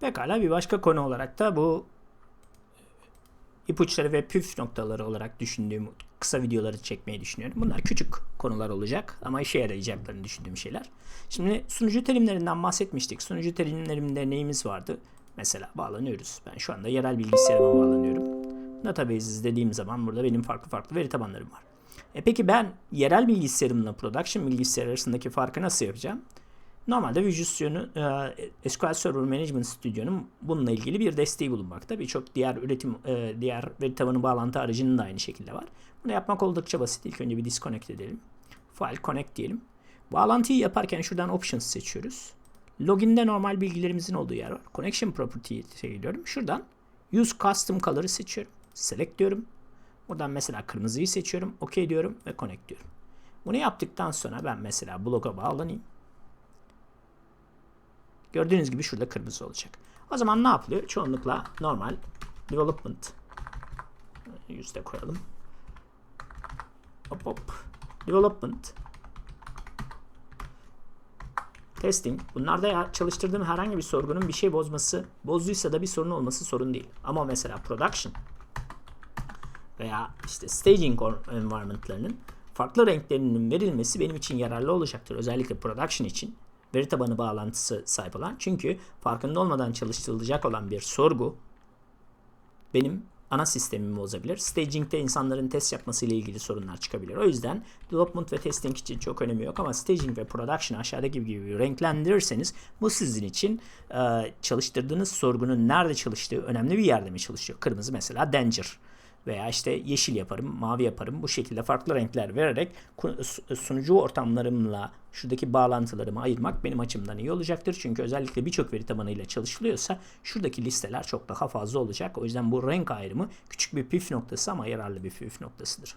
Pekala bir başka konu olarak da bu ipuçları ve püf noktaları olarak düşündüğüm kısa videoları çekmeyi düşünüyorum. Bunlar küçük konular olacak ama işe yarayacaklarını düşündüğüm şeyler. Şimdi sunucu terimlerinden bahsetmiştik. Sunucu terimlerinde neyimiz vardı? Mesela bağlanıyoruz. Ben şu anda yerel bilgisayarıma bağlanıyorum. Databases dediğim zaman burada benim farklı farklı veri tabanlarım var. E peki ben yerel bilgisayarımla production bilgisayar arasındaki farkı nasıl yapacağım? Normalde Visual Studio'nun, e, SQL Server Management Studio'nun bununla ilgili bir desteği bulunmakta. Birçok diğer üretim, e, diğer veri tabanı bağlantı aracının da aynı şekilde var. Bunu yapmak oldukça basit. İlk önce bir disconnect edelim. File connect diyelim. Bağlantıyı yaparken şuradan options seçiyoruz. Login'de normal bilgilerimizin olduğu yer var. Connection property'yi seçiyorum. Şuradan use custom color'ı seçiyorum. Select diyorum. Buradan mesela kırmızıyı seçiyorum. OK diyorum ve connect diyorum. Bunu yaptıktan sonra ben mesela bloga bağlanayım. Gördüğünüz gibi şurada kırmızı olacak. O zaman ne yapılıyor? Çoğunlukla normal development yüzde koyalım. Hop hop. Development testing. Bunlarda çalıştırdığım herhangi bir sorgunun bir şey bozması, bozduysa da bir sorun olması sorun değil. Ama mesela production veya işte staging environment'larının farklı renklerinin verilmesi benim için yararlı olacaktır. Özellikle production için veri tabanı bağlantısı olan. Çünkü farkında olmadan çalıştırılacak olan bir sorgu benim ana sistemimi bozabilir. Staging'de insanların test yapması ile ilgili sorunlar çıkabilir. O yüzden development ve testing için çok önemi yok ama staging ve production aşağıdaki gibi renklendirirseniz bu sizin için e, çalıştırdığınız sorgunun nerede çalıştığı önemli bir yerde mi çalışıyor? Kırmızı mesela danger veya işte yeşil yaparım, mavi yaparım. Bu şekilde farklı renkler vererek sunucu ortamlarımla şuradaki bağlantılarımı ayırmak benim açımdan iyi olacaktır. Çünkü özellikle birçok veri tabanıyla çalışılıyorsa şuradaki listeler çok daha fazla olacak. O yüzden bu renk ayrımı küçük bir püf noktası ama yararlı bir püf noktasıdır.